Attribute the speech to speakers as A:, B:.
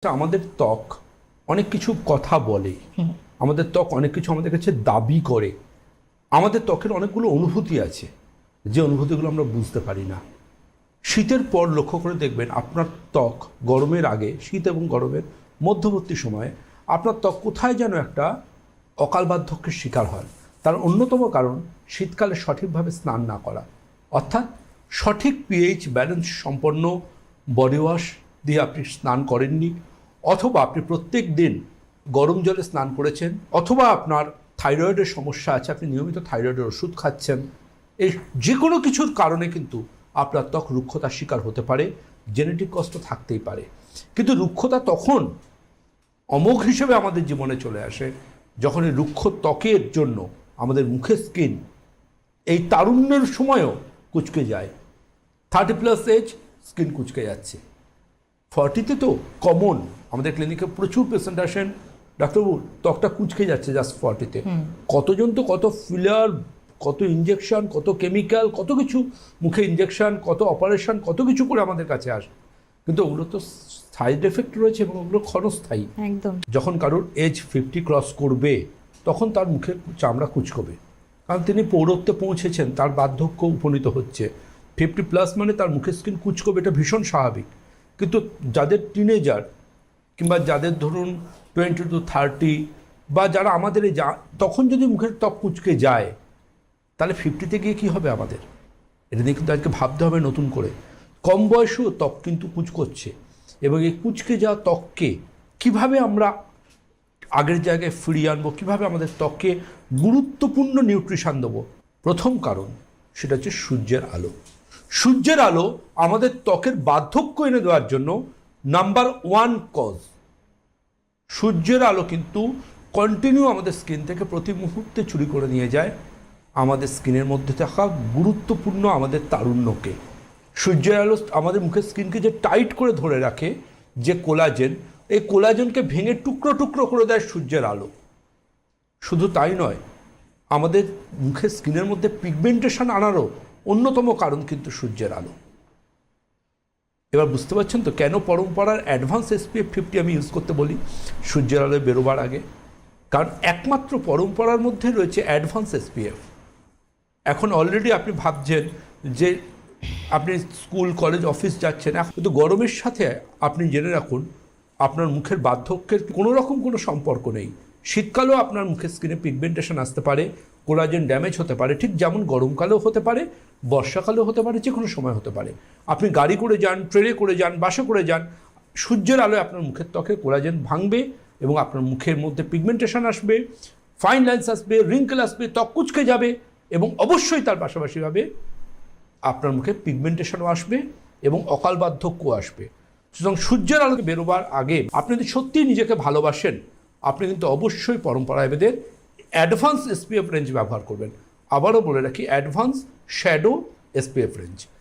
A: আচ্ছা, আমাদের ত্বক অনেক কিছু কথা বলে। আমাদের ত্বক অনেক কিছু আমাদের কাছে দাবি করে। আমাদের ত্বকের অনেকগুলো অনুভূতি আছে যে অনুভূতিগুলো আমরা বুঝতে পারি না। শীতের পর লক্ষ্য করে দেখবেন আপনার ত্বক গরমের আগে শীত এবং গরমের মধ্যবর্তী সময়ে আপনার ত্বক কোথায় যেন একটা অকাল বার্ধক্যের শিকার হয়। তার অন্যতম কারণ শীতকালে সঠিকভাবে স্নান না করা। অর্থাৎ সঠিক পিএইচ ব্যালেন্স সম্পন্ন বডি ওয়াশ দিয়ে আপনি স্নান করেননি অথবা আপনি প্রত্যেক দিন গরম জলে স্নান করেছেন, অথবা আপনার থাইরয়েডের সমস্যা আছে, আপনি নিয়মিত থাইরয়েডের ওষুধ খাচ্ছেন, এই যে কোনো কিছুর কারণে কিন্তু আপনার ত্বক রুক্ষতার শিকার হতে পারে, জেনেটিক কষ্ট থাকতেই পারে। কিন্তু রুক্ষতা তখন অমোঘ হিসেবে আমাদের জীবনে চলে আসে, যখন এই রুক্ষ ত্বকের জন্য আমাদের মুখের স্কিন এই তারুণ্যের সময়ও কুচকে যায়। থার্টি প্লাস এজ স্কিন কুচকে যাচ্ছে। ফর্টিতে তো কমন আমাদের ক্লিনিকে প্রচুর পেশেন্ট আসেন। ডাক্তারবাবু ত্বকটা কুচকে যাচ্ছে জাস্ট ফর্টিতে। কতজন তো কত ফিলার কত ইঞ্জেকশন কত কেমিক্যাল কত কিছু মুখে ইঞ্জেকশন কত অপারেশন কত কিছু করে আমাদের কাছে আসে। কিন্তু ওগুলো তো সাইড এফেক্ট রয়েছে এবং ওগুলো ক্ষণস্থায়ী।
B: একদম।
A: যখন কারোর এজ ফিফটি ক্রস করবে তখন তার মুখের চামড়া কুচকবে। কারণ তিনি পৌরত্বে পৌঁছেছেন তার বার্ধক্য উপনীত হচ্ছে। ফিফটি প্লাস মানে তার মুখের স্কিন কুচকবে এটা ভীষণ স্বাভাবিক। কিন্তু যাদের টিনেজার কিংবা যাদের ধরুন টোয়েন্টি টু থার্টি বা যারা আমাদের যা তখন যদি মুখের ত্বক কুচকে যায়, তাহলে ফিফটিতে গিয়ে কী হবে আমাদের? এটা নিয়ে কিন্তু আজকে ভাবতে হবে নতুন করে। কম বয়সেও ত্বক কিন্তু কুচকোচ্ছে এবং এই কুচকে যাওয়া ত্বককে কীভাবে আমরা আগের জায়গায় ফিরিয়ে আনব, কীভাবে আমাদের ত্বককে গুরুত্বপূর্ণ নিউট্রিশন দেবো? প্রথম কারণ সেটা হচ্ছে সূর্যের আলো। সূর্যের আলো আমাদের ত্বকের বার্ধক্য এনে দেওয়ার জন্য নাম্বার ওয়ান কজ। সূর্যের আলো কিন্তু কন্টিনিউ আমাদের স্কিন থেকে প্রতি মুহূর্তে চুরি করে নিয়ে যায়। আমাদের স্কিনের মধ্যে থাকা গুরুত্বপূর্ণ আমাদের তারুণ্যকে। সূর্যের আলো আমাদের মুখের স্কিনকে যে টাইট করে ধরে রাখে, যে কোলাজেন এই কোলাজেনকে ভেঙে টুকরো টুকরো করে দেয় সূর্যের আলো। শুধু তাই নয়, আমাদের মুখের স্কিনের মধ্যে পিগমেন্টেশন আনারও অন্যতম কারণ কিন্তু সূর্যের আলো। এবার বুঝতে পারছেন তো কেন পরম্পরার অ্যাডভান্স এসপিএফ ফিফটি আমি ইউজ করতে বলি? সূর্যের আলোয় বেরোবার আগে। কারণ একমাত্র পরম্পরার মধ্যে রয়েছে অ্যাডভান্স এসপিএফ। এখন অলরেডি আপনি ভাবছেন যে আপনি স্কুল, কলেজ, অফিস যাচ্ছেন এখন কিন্তু গরমের সাথে আপনি জেনে রাখুন, আপনার মুখের বার্ধক্যের কোনো রকম কোনো সম্পর্ক নেই। শীতকালেও আপনার মুখের স্কিনে পিগমেন্টেশন আসতে পারে কোলাজেন ড্যামেজ হতে পারে, ঠিক যেমন গরমকালেও হতে পারে, বর্ষাকালেও হতে পারে, যে কোনো সময় হতে পারে। আপনি গাড়ি করে যান, ট্রেনে করে যান, বাসে করে যান, সূর্যের আলোয় আপনার মুখের ত্বকে কোলাজেন ভাঙবে এবং আপনার মুখের মধ্যে পিগমেন্টেশন আসবে ফাইন লাইন্স আসবে রিঙ্কেল আসবে, ত্বক কুচকে যাবে এবং অবশ্যই তার পাশাপাশিভাবে আপনার মুখে পিগমেন্টেশনও আসবে এবং অকাল বার্ধক্য আসবে। সুতরাং সূর্যের আলোকে বেরোবার আগে আপনি যদি সত্যিই নিজেকে ভালোবাসেন, আপনি কিন্তু অবশ্যই পরম্পরা এবেদের অ্যাডভান্স এসপিএফ রেঞ্জ ব্যবহার করবেন। আবারও বলে রাখি অ্যাডভান্স শ্যাডো এসপিএফ রেঞ্জ